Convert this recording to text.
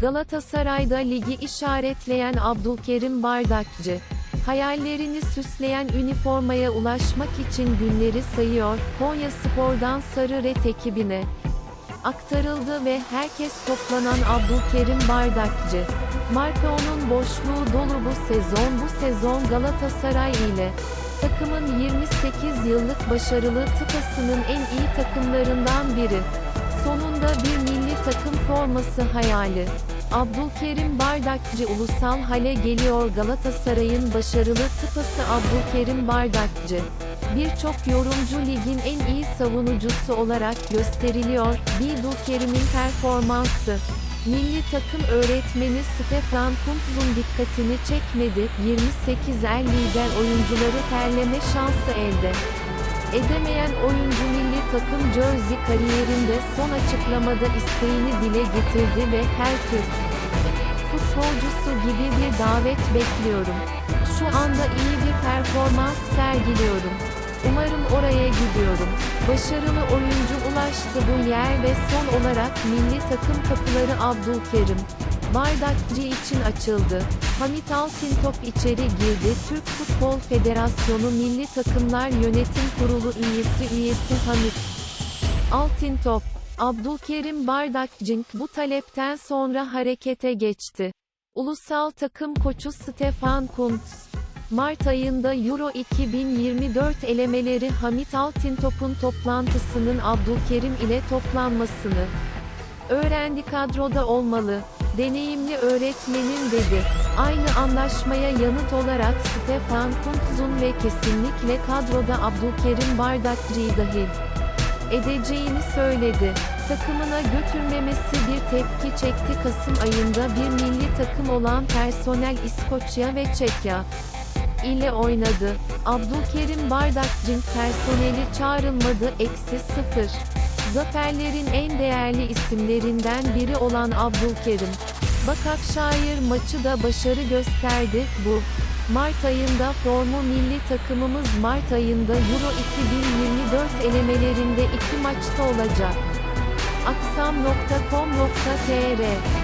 Galatasaray'da ligi işaretleyen Abdülkerim Bardakçı, hayallerini süsleyen üniformaya ulaşmak için günleri sayıyor, Konya Spor'dan Sarı Ret ekibine aktarıldı ve herkes toplanan Abdülkerim Bardakçı, Markao'nun boşluğu dolu bu sezon bu sezon Galatasaray ile takımın 28 yıllık başarılı tıpasının en iyi takımlarından biri. Sonunda bir milli takım forması hayali. Abdülkerim Bardakçı ulusal hale geliyor Galatasaray'ın başarılı tıpası Abdülkerim Bardakçı. Birçok yorumcu ligin en iyi savunucusu olarak gösteriliyor. Abdülkerim'in performansı. Milli takım öğretmeni Stefan Kuntz'un dikkatini çekmedi. 28 er lider oyuncuları terleme şansı elde edemeyen oyuncu milli takım jersey kariyerinde son açıklamada isteğini dile getirdi ve her Türk futbolcusu gibi bir davet bekliyorum. Şu anda iyi bir performans sergiliyorum. Umarım oraya gidiyorum. Başarılı oyuncu ulaştı bu yer ve son olarak milli takım kapıları Abdülkerim Bardakçı için açıldı. Hamit Altintop içeri girdi. Türk Futbol Federasyonu Milli Takımlar Yönetim Kurulu üyesi üyesi Hamit Altintop, Abdülkerim Bardakcink bu talepten sonra harekete geçti. Ulusal takım koçu Stefan Kuntz, Mart ayında Euro 2024 elemeleri Hamit Altintop'un toplantısının Abdülkerim ile toplanmasını öğrendi kadroda olmalı. Deneyimli öğretmenin dedi. Aynı anlaşmaya yanıt olarak Stefan Kuntz'un ve kesinlikle kadroda Abdülkerim Bardakçı'yı dahil edeceğini söyledi. Takımına götürmemesi bir tepki çekti Kasım ayında bir milli takım olan personel İskoçya ve Çekya ile oynadı. Abdülkerim Bardakcın personeli çağrılmadı eksi sıfır. Zaferlerin en değerli isimlerinden biri olan Abdülkerim. Başakşehir maçı da başarı gösterdi. Bu Mart ayında formu milli takımımız Mart ayında Euro 2024 elemelerinde iki maçta olacak. Aksam.com.tr